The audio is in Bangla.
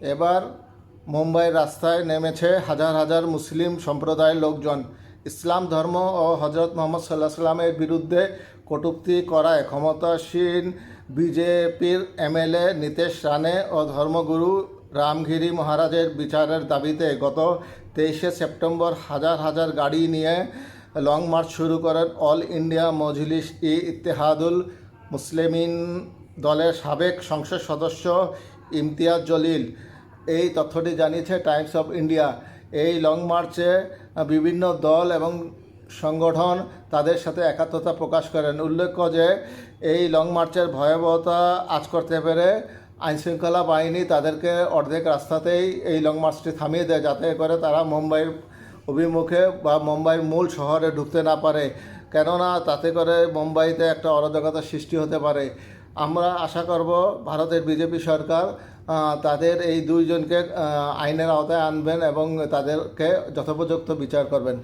এবার মুম্বাই রাস্তায় নেমেছে হাজার হাজার মুসলিম সম্প্রদায়ের লোকজন। ইসলাম ধর্ম ও হজরত মোহাম্মদ সাল্লাহ সাল্লামের বিরুদ্ধে কটূক্তি করায় ক্ষমতাসীন বিজেপির এমএলএ নীতেশ রানে ও ধর্মগুরু রামগিরি মহারাজের বিচারের দাবিতে গত তেইশে সেপ্টেম্বর হাজার হাজার গাড়ি নিয়ে লং মার্চ শুরু করেন অল ইন্ডিয়া মজলিস ই ইত্তেহাদুল মুসলিমিন দলের সাবেক সংসদ সদস্য ইমতিয়াজ জলিল। এই তথ্যটি জানিয়েছে টাইমস অফ ইন্ডিয়া। এই লং মার্চে বিভিন্ন দল এবং সংগঠন তাদের সাথে একাত্মতা প্রকাশ করেন। উল্লেখ্য যে, এই লং মার্চের ভয়াবহতা আজ করতে পেরে আইনশৃঙ্খলা বাহিনী তাদেরকে অর্ধেক রাস্তাতেই এই লং মার্চটি থামিয়ে দেয়, যাতে করে তারা মুম্বাইয়ের অভিমুখে বা মুম্বাইয়ের মূল শহরে ঢুকতে না পারে। কেননা তাতে করে মুম্বাইতে একটা অরাজকতা সৃষ্টি হতে পারে। আমরা আশা করব ভারতের বিজেপি সরকার তাদের এই দুইজনকে আইনের আওতায় আনবেন এবং তাদেরকে যথোপযুক্ত বিচার করবেন।